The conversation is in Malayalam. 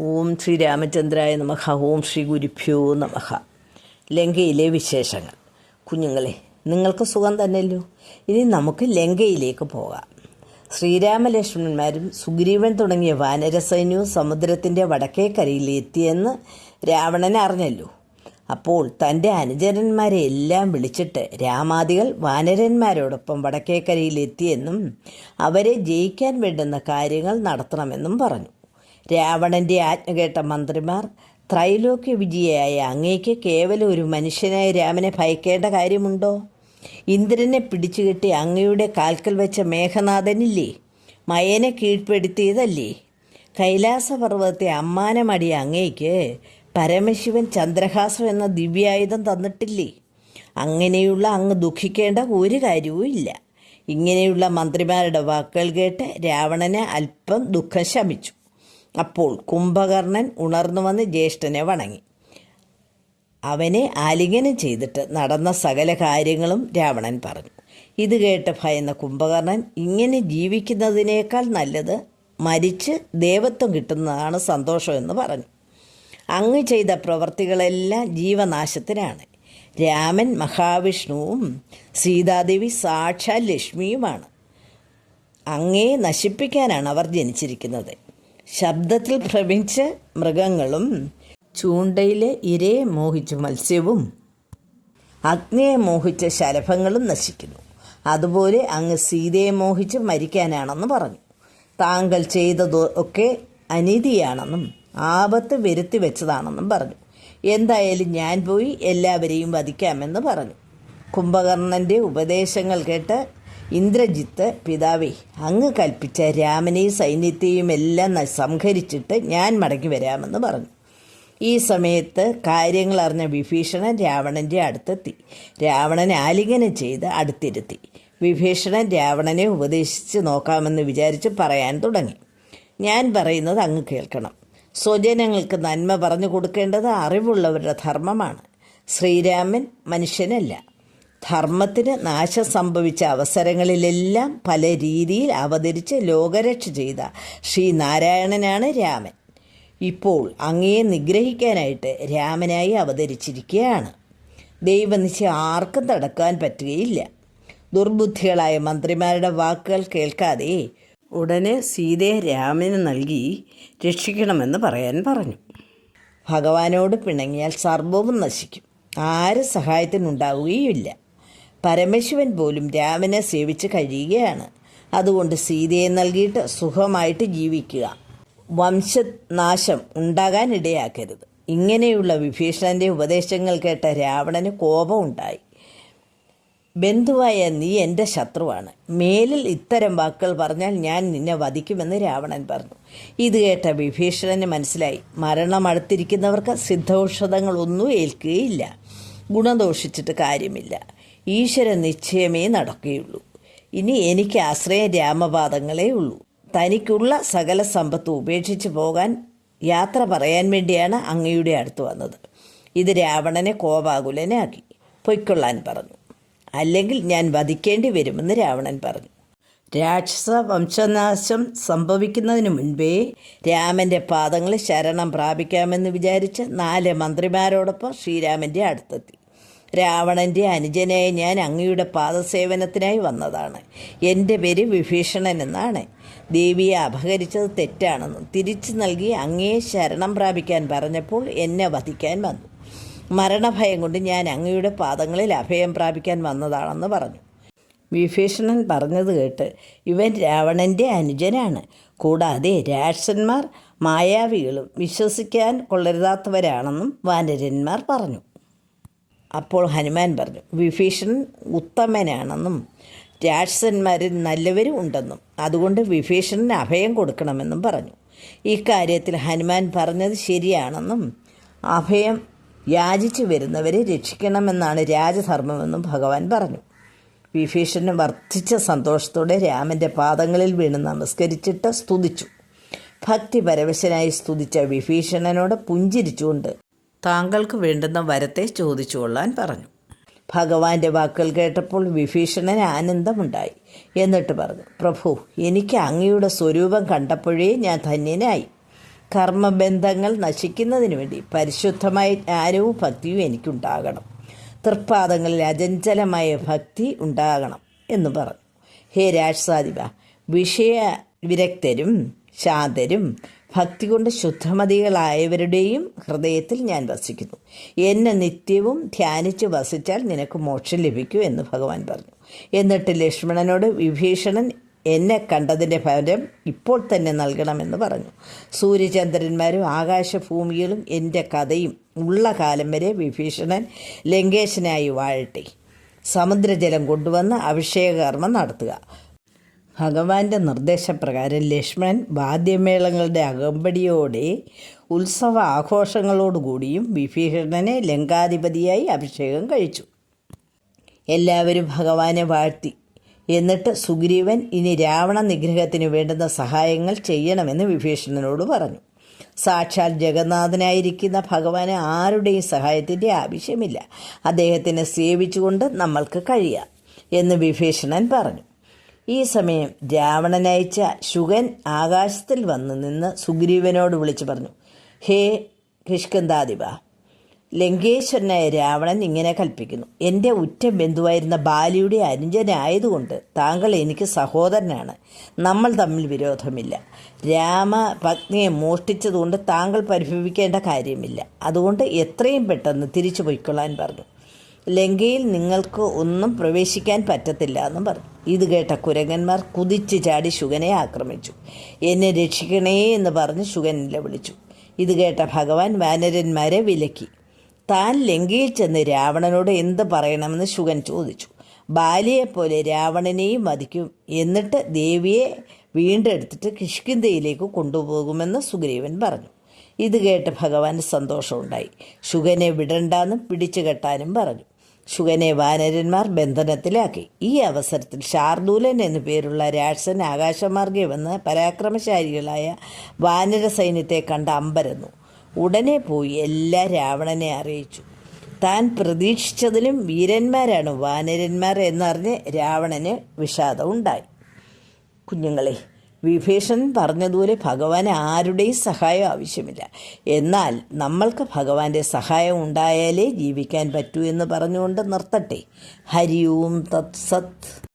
ഓം ശ്രീ രാമചന്ദ്രായ നമഹ ഓം ശ്രീ ഗുരുഭ്യോ നമഹ ലങ്കയിലെ വിശേഷങ്ങൾ. കുഞ്ഞുങ്ങളെ നിങ്ങൾക്ക് സുഖം തന്നെയല്ലോ? ഇനി നമുക്ക് ലങ്കയിലേക്ക് പോകാം. ശ്രീരാമലക്ഷ്മണന്മാരും സുഗ്രീവൻ തുടങ്ങിയ വാനരസൈന്യവും സമുദ്രത്തിന്റെ വടക്കേ കരയിൽ എത്തിയെന്ന് രാവണൻ അറിഞ്ഞല്ലോ. അപ്പോൾ തന്റെ അനുചരന്മാരെ എല്ലാം വിളിച്ചിട്ട് രാമാദികൾ വാനരന്മാരോടൊപ്പം വടക്കേക്കരയിൽ എത്തിയെന്നും അവരെ ജയിക്കാൻ വേണ്ടുന്ന കാര്യങ്ങൾ നടത്തണമെന്നും പറഞ്ഞു. രാവണന്റെ ആജ്ഞ കേട്ട മന്ത്രിമാർ ത്രൈലോക്യ വിജയായ അങ്ങേക്ക് കേവലം ഒരു മനുഷ്യനായ രാമനെ ഭയക്കേണ്ട കാര്യമുണ്ടോ? ഇന്ദ്രനെ പിടിച്ചുകെട്ടി അങ്ങയുടെ കാൽക്കൽ വെച്ച മേഘനാഥനില്ലേ? മയനെ കീഴ്പ്പെടുത്തിയതല്ലേ? കൈലാസപർവതത്തെ അമ്മാനമടി അങ്ങേക്ക് പരമശിവൻ ചന്ദ്രഹാസം എന്ന ദിവ്യായുധം തന്നിട്ടില്ലേ? അങ്ങനെയുള്ള അങ്ങ് ദുഃഖിക്കേണ്ട ഒരു കാര്യവും ഇല്ല. ഇങ്ങനെയുള്ള മന്ത്രിമാരുടെ വാക്കുകൾ കേട്ട് രാവണനെ അല്പം ദുഃഖം ശമിച്ചു. അപ്പോൾ കുംഭകർണൻ ഉണർന്നു വന്ന് ജ്യേഷ്ഠനെ വണങ്ങി. അവനെ ആലിംഗനം ചെയ്തിട്ട് നടന്ന സകല കാര്യങ്ങളും രാവണൻ പറഞ്ഞു. ഇത് കേട്ട് ഭയന്ന കുംഭകർണൻ ഇങ്ങനെ ജീവിക്കുന്നതിനേക്കാൾ നല്ലത് മരിച്ച് ദേവത്വം കിട്ടുന്നതാണ് സന്തോഷമെന്ന് പറഞ്ഞു. അങ്ങ് ചെയ്ത പ്രവർത്തികളെല്ലാം ജീവനാശത്തിനാണ്. രാമൻ മഹാവിഷ്ണുവും സീതാദേവി സാക്ഷാൽ ലക്ഷ്മിയുമാണ്. അങ്ങേ നശിപ്പിക്കാനാണ് അവർ ജനിച്ചിരിക്കുന്നത്. ശബ്ദത്തിൽ ഭ്രമിച്ച മൃഗങ്ങളും ചൂണ്ടയിലെ ഇരയെ മോഹിച്ച മത്സ്യവും അഗ്നിയെ മോഹിച്ച ശലഭങ്ങളും നശിക്കുന്നു. അതുപോലെ അങ്ങ് സീതയെ മോഹിച്ച് മരിക്കാനാണെന്ന് പറഞ്ഞു. താങ്കൾ ചെയ്തത് ഒക്കെ അനീതിയാണെന്നും ആപത്ത് വരുത്തി വെച്ചതാണെന്നും പറഞ്ഞു. എന്തായാലും ഞാൻ പോയി എല്ലാവരെയും വധിക്കാമെന്ന് പറഞ്ഞു. കുംഭകർണന്റെ ഉപദേശങ്ങൾ കേട്ട് ഇന്ദ്രജിത്ത് പിതാവേ അങ്ങ് കൽപ്പിച്ച രാമനെയും സൈന്യത്തെയും എല്ലാം സംഹരിച്ചിട്ട് ഞാൻ മടങ്ങി വരാമെന്ന് പറഞ്ഞു. ഈ സമയത്ത് കാര്യങ്ങൾ അറിഞ്ഞ വിഭീഷണൻ രാവണന്റെ അടുത്തെത്തി. രാവണനെ ആലിംഗനം ചെയ്ത് അടുത്തിരുത്തി. വിഭീഷണൻ രാവണനെ ഉപദേശിച്ച് നോക്കാമെന്ന് വിചാരിച്ച് പറയാൻ തുടങ്ങി. ഞാൻ പറയുന്നത് അങ്ങ് കേൾക്കണം. സ്വജനങ്ങൾക്ക് നന്മ പറഞ്ഞു കൊടുക്കേണ്ടത് അറിവുള്ളവരുടെ ധർമ്മമാണ്. ശ്രീരാമൻ മനുഷ്യനല്ല. ധർമ്മത്തിന് നാശം സംഭവിച്ച അവസരങ്ങളിലെല്ലാം പല രീതിയിൽ അവതരിച്ച് ലോകരക്ഷ ചെയ്ത ശ്രീനാരായണനാണ് രാമൻ. ഇപ്പോൾ അങ്ങയെ നിഗ്രഹിക്കാനായിട്ട് രാമനായി അവതരിച്ചിരിക്കുകയാണ്. ദൈവനിശ ആർക്കും തടക്കാൻ പറ്റുകയില്ല. ദുർബുദ്ധികളായ മന്ത്രിമാരുടെ വാക്കുകൾ കേൾക്കാതെ ഉടനെ സീതയെ രാമന് നൽകി രക്ഷിക്കണമെന്ന് പറയാൻ പറഞ്ഞു. ഭഗവാനോട് പിണങ്ങിയാൽ സർവവും നശിക്കും. ആര് സഹായത്തിനുണ്ടാവുകയുമില്ല. പരമശിവൻ പോലും രാമനെ സേവിച്ച് കഴിയുകയാണ്. അതുകൊണ്ട് സീതയെ നൽകിയിട്ട് സുഖമായിട്ട് ജീവിക്കുക. വംശനാശം ഉണ്ടാകാനിടയാക്കരുത്. ഇങ്ങനെയുള്ള വിഭീഷണന്റെ ഉപദേശങ്ങൾ കേട്ട രാവണന് കോപമുണ്ടായി. ബന്ധുവായ നീ എന്റെ ശത്രുവാണ്. മേലിൽ ഇത്തരം വാക്കുകൾ പറഞ്ഞാൽ ഞാൻ നിന്നെ വധിക്കുമെന്ന് രാവണൻ പറഞ്ഞു. ഇത് കേട്ട വിഭീഷണന് മനസ്സിലായി. മരണം അടുത്തിരിക്കുന്നവർക്ക് സിദ്ധൌഷധങ്ങളൊന്നും ഏൽക്കുകയില്ല. ഗുണദോഷിച്ചിട്ട് കാര്യമില്ല. ഈശ്വര നിശ്ചയമേ നടക്കുകയുള്ളൂ. ഇനി എനിക്ക് ആശ്രയ രാമപാദങ്ങളേ ഉള്ളൂ. തനിക്കുള്ള സകല സമ്പത്ത് ഉപേക്ഷിച്ച് പോകാൻ യാത്ര പറയാൻ വേണ്ടിയാണ് അങ്ങയുടെ അടുത്ത് വന്നത്. ഇത് രാവണനെ കോപാകുലനാക്കി. പൊയ്ക്കൊള്ളാൻ പറഞ്ഞു. അല്ലെങ്കിൽ ഞാൻ വധിക്കേണ്ടി വരുമെന്ന് രാവണൻ പറഞ്ഞു. രാക്ഷസ വംശനാശം സംഭവിക്കുന്നതിന് മുൻപേ രാമന്റെ പാദങ്ങളിൽ ശരണം പ്രാപിക്കാമെന്ന് വിചാരിച്ച് നാല് മന്ത്രിമാരോടൊപ്പം ശ്രീരാമന്റെ അടുത്തെത്തി. രാവണന്റെ അനുജനായ ഞാൻ അങ്ങയുടെ പാദസേവനത്തിനായി വന്നതാണ്. എന്റെ പേര് വിഭീഷണൻ എന്നാണ്. ദേവിയെ അപഹരിച്ചത് തെറ്റാണെന്നും തിരിച്ചു നൽകി അങ്ങയെ ശരണം പ്രാപിക്കാൻ പറഞ്ഞപ്പോൾ എന്നെ വധിക്കാൻ വന്നു. മരണഭയം കൊണ്ട് ഞാൻ അങ്ങയുടെ പാദങ്ങളിൽ അഭയം പ്രാപിക്കാൻ വന്നതാണെന്ന് പറഞ്ഞു. വിഭീഷണൻ പറഞ്ഞത് കേട്ട് ഇവൻ രാവണന്റെ അനുജനാണ്. കൂടാതെ രാക്ഷസന്മാർ മായാവികളും വിശ്വസിക്കാൻ കൊള്ളരുതാത്തവരാണെന്നും വാനരന്മാർ പറഞ്ഞു. അപ്പോൾ ഹനുമാൻ പറഞ്ഞു വിഭീഷണൻ ഉത്തമനാണെന്നും രാക്ഷസന്മാരിൽ നല്ലവരും ഉണ്ടെന്നും അതുകൊണ്ട് വിഭീഷണന് അഭയം കൊടുക്കണമെന്നും പറഞ്ഞു. ഇക്കാര്യത്തിൽ ഹനുമാൻ പറഞ്ഞത് ശരിയാണെന്നും അഭയം യാചിച്ചു വരുന്നവരെ രക്ഷിക്കണമെന്നാണ് രാജധർമ്മമെന്നും ഭഗവാൻ പറഞ്ഞു. വിഭീഷണൻ വർദ്ധിച്ച സന്തോഷത്തോടെ രാമന്റെ പാദങ്ങളിൽ വീണ് നമസ്കരിച്ചിട്ട് സ്തുതിച്ചു. ഭക്തി പരവശനായി സ്തുതിച്ച വിഭീഷണനോട് പുഞ്ചിരിച്ചുകൊണ്ട് താങ്കൾക്ക് വേണ്ടുന്ന വരത്തെ ചോദിച്ചു കൊള്ളാൻ പറഞ്ഞു. ഭഗവാന്റെ വാക്കുകൾ കേട്ടപ്പോൾ വിഭീഷണന് ആനന്ദമുണ്ടായി. എന്നിട്ട് പറഞ്ഞു പ്രഭു എനിക്ക് അങ്ങയുടെ സ്വരൂപം കണ്ടപ്പോഴേ ഞാൻ ധന്യനായി. കർമ്മബന്ധങ്ങൾ നശിക്കുന്നതിന് വേണ്ടി പരിശുദ്ധമായ ജ്ഞാനവും ഭക്തിയും എനിക്കുണ്ടാകണം. തൃപ്പാദങ്ങളിൽ അചഞ്ചലമായ ഭക്തി ഉണ്ടാകണം എന്ന് പറഞ്ഞു. ഹേ രാജസാദിവ വിഷയ വിരക്തരും ശാന്തരും ഭക്തി കൊണ്ട് ശുദ്ധമതികളായവരുടെയും ഹൃദയത്തിൽ ഞാൻ വസിക്കുന്നു. എന്നെ നിത്യവും ധ്യാനിച്ച് വസിച്ചാൽ നിനക്ക് മോക്ഷം ലഭിക്കൂ എന്ന് ഭഗവാൻ പറഞ്ഞു. എന്നിട്ട് ലക്ഷ്മണനോട് വിഭീഷണൻ എന്നെ കണ്ടതിന്റെ ഫലം ഇപ്പോൾ തന്നെ നൽകണമെന്ന് പറഞ്ഞു. സൂര്യചന്ദ്രന്മാരും ആകാശഭൂമികളും എന്റെ കഥയും ഉള്ള കാലം വരെ വിഭീഷണൻ ലങ്കേശനായി വാഴട്ടെ. സമുദ്രജലം കൊണ്ടുവന്ന് അഭിഷേകകർമ്മം നടത്തുക. ഭഗവാന്റെ നിർദ്ദേശപ്രകാരം ലക്ഷ്മണൻ വാദ്യമേളങ്ങളുടെ അകമ്പടിയോടെ ഉത്സവ ആഘോഷങ്ങളോടുകൂടിയും വിഭീഷണനെ ലങ്കാധിപതിയായി അഭിഷേകം കഴിച്ചു. എല്ലാവരും ഭഗവാനെ വാഴ്ത്തി. എന്നിട്ട് സുഗ്രീവൻ ഇനി രാവണ നിഗ്രഹത്തിന് വേണ്ടുന്ന സഹായങ്ങൾ ചെയ്യണമെന്ന് വിഭീഷണനോട് പറഞ്ഞു. സാക്ഷാൽ ജഗന്നാഥനായിരിക്കുന്ന ഭഗവാന് ആരുടെയും സഹായത്തിന്റെ ആവശ്യമില്ല. അദ്ദേഹത്തിനെ സേവിച്ചുകൊണ്ട് നമ്മൾക്ക് കഴിയാം എന്ന് വിഭീഷണൻ പറഞ്ഞു. ഈ സമയം രാവണനയച്ച ശുഗൻ ആകാശത്തിൽ വന്നു നിന്ന് സുഗ്രീവനോട് വിളിച്ചു പറഞ്ഞു ഹേ കിഷ്കന്താദിവ ലങ്കേശ്വരനായ രാവണൻ ഇങ്ങനെ കൽപ്പിക്കുന്നു. എന്റെ ഉറ്റ ബന്ധുവായിരുന്ന ബാലിയുടെ അനുജനായതുകൊണ്ട് താങ്കൾ എനിക്ക് സഹോദരനാണ്. നമ്മൾ തമ്മിൽ വിരോധമില്ല. രാമ പത്നിയെ മോഷ്ടിച്ചതുകൊണ്ട് താങ്കൾ പരിഭവിക്കേണ്ട കാര്യമില്ല. അതുകൊണ്ട് എത്രയും പെട്ടെന്ന് തിരിച്ചു പൊയ്ക്കൊള്ളാൻ പറഞ്ഞു. ലങ്കയിൽ നിങ്ങൾക്ക് ഒന്നും പ്രവേശിക്കാൻ പറ്റത്തില്ല എന്നും പറഞ്ഞു. ഇത് കേട്ട കുരങ്ങന്മാർ കുതിച്ച് ചാടി ശുഗനെ ആക്രമിച്ചു. എന്നെ രക്ഷിക്കണേ എന്ന് പറഞ്ഞ് ശുഗനിലെ വിളിച്ചു. ഇത് കേട്ട ഭഗവാൻ വാനരന്മാരെ വിലക്കി. താൻ ലങ്കയിൽ ചെന്ന് രാവണനോട് എന്ത് പറയണമെന്ന്? ശുഗൻ ചോദിച്ചു. ബാലിയെപ്പോലെ രാവണനെയും വധിക്കും. എന്നിട്ട് ദേവിയെ വീണ്ടെടുത്തിട്ട് കിഷ്കിന്തയിലേക്ക് കൊണ്ടുപോകുമെന്ന് സുഗ്രീവൻ പറഞ്ഞു. ഇത് കേട്ട് ഭഗവാൻ സന്തോഷമുണ്ടായി. ശുഗനെ വിടണ്ടാന്നും പിടിച്ചു കെട്ടാനും പറഞ്ഞു. ശുഗനെ വാനരന്മാർ ബന്ധനത്തിലാക്കി. ഈ അവസരത്തിൽ ഷാർദൂലൻ എന്നു പേരുള്ള രാക്ഷസൻ ആകാശമാർഗെ വന്ന് പരാക്രമശാലികളായ വാനര സൈന്യത്തെ കണ്ട് അമ്പരന്നു. ഉടനെ പോയി എല്ലാ രാവണനെ അറിയിച്ചു. താൻ പ്രതീക്ഷിച്ചതിലും വീരന്മാരാണ് വാനരന്മാർ എന്നറിഞ്ഞ് രാവണന് വിഷാദമുണ്ടായി കുഞ്ഞുങ്ങളെ വിഭീഷണൻ പറഞ്ഞതുപോലെ ഭഗവാൻ ആരുടെയും സഹായം ആവശ്യമില്ല. എന്നാൽ നമ്മൾക്ക് ഭഗവാന്റെ സഹായം ഉണ്ടായാലേ ജീവിക്കാൻ പറ്റൂ എന്ന് പറഞ്ഞുകൊണ്ട് നിർത്തട്ടെ. ഹരി ഓം തത് സത്.